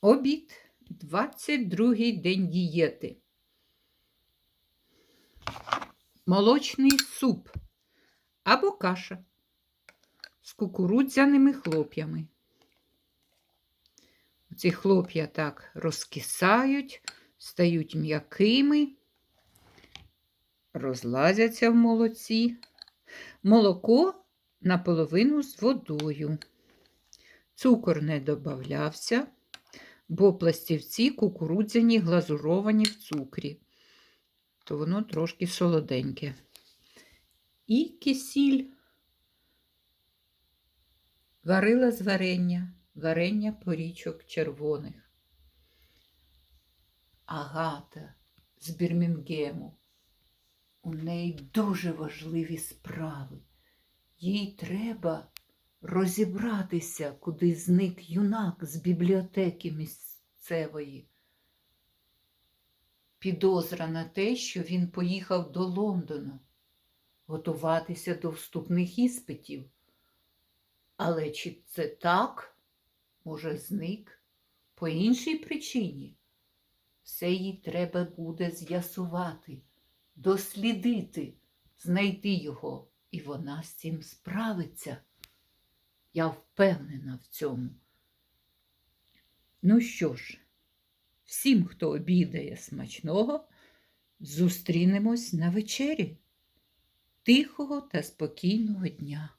Обід 22-й день дієти. Молочний суп або каша з кукурудзяними хлоп'ями. Ці хлоп'я так розкисають, стають м'якими, розлазяться в молоці. Молоко наполовину з водою. Цукор не додавався, бо пластівці кукурудзяні глазуровані в цукрі, то воно трошки солоденьке. І кисіль варила з варення, варення порічок червоних. Агата з Бірмінгему. У неї дуже важливі справи. Їй треба розібратися, куди зник юнак з бібліотеки місцевої. Підозра на те, що він поїхав до Лондона готуватися до вступних іспитів. Але чи це так? Може, зник по іншій причині? Все їй треба буде з'ясувати, дослідити, знайти його, і вона з цим справиться. Я впевнена в цьому. Ну що ж, всім, хто обідає смачного, зустрінемось на вечері. Тихого та спокійного дня.